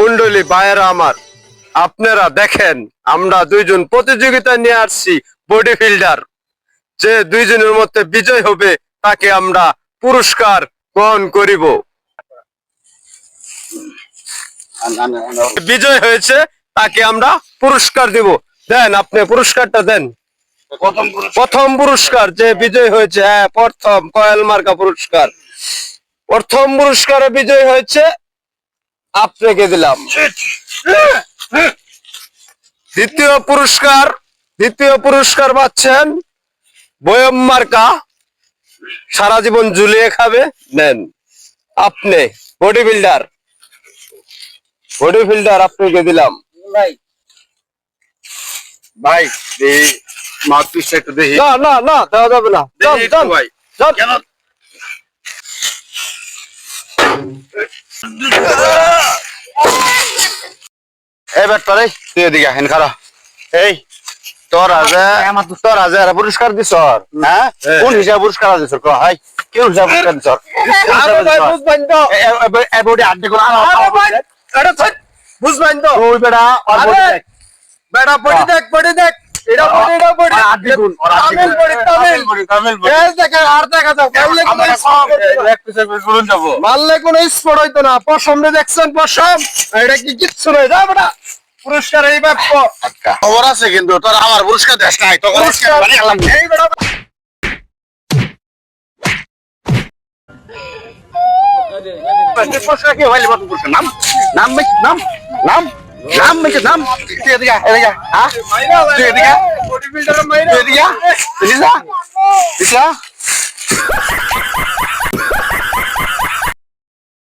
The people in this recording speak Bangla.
মন্ডলী ভাইয়েরা আমার, আপনারা দেখেন, আমরা দুইজন প্রতিযোগিতা নিয়ে আসছি বডি ফিল্ডার। যে দুইজনের মধ্যে বিজয় হবে, তাকে আমরা পুরস্কার গ্রহণ করিব। বিজয় হয়েছে, তাকে আমরা পুরস্কার দিব। দেন, আপনি পুরস্কারটা দেন। প্রথম পুরস্কার যে বিজয় হয়েছে হ্যাঁ প্রথম, কয়েল মার্কা পুরস্কার। প্রথম পুরস্কারে বিজয় হয়েছে আপনাকে দিলাম। দ্বিতীয় পুরস্কার দ্বিতীয় পুরস্কার পাচ্ছেন বয়ম মার্কা। সারা জীবন ঝুলিয়ে খাবে নেন। আপনি বডি বিল্ডার বডি বিল্ডার আপনাকে দিলাম। ভাই। ভাই এই মাউথপিসটা একটু দেখি না না না দেওয়া যাবে না। ভাই। এই ব্যাটটা তুই এদিকে হেন খারা এই। তোর আজে তোর আজে আর পুরস্কার দিস হ্যাঁ। কোন হিসাবে পুরস্কার দিছ? ক হাই। কেউ হিসাবে পুরস্কার দিস এবারে আড্ডি করে আরে এটা বুঝবেন তো তুই বেড়া। বেটা পড়ি দেখ। পড়ি দেখ। এটা পড়ি এটা পড়ি আর আড্ডি গুণ, আর আড্ডি তামিল পড়ি তামিল পড়ি, তামিল পড়ি। এই দেখে আর দেখা যাক মারলে কোনো স্পট এক পিছে পিছে ঘুরুন মারলে কোনো স্পট হইতো না পশম রে দেখছেন পশম এটা কি কিচ্ছু নয় যা পুরস্কার এই খবর আছে কিন্তু তোর আমার পুরস্কার দেশ নাই পুরস্কার এই বেটা পুরস্কার কি হইলে পুরস্কার নাম নাম নাম নাম নাম বেশ নাম তুই এদিকে এদিকে হ্যাঁ তুই এদিকে তুই এদিকে এদিকে যা।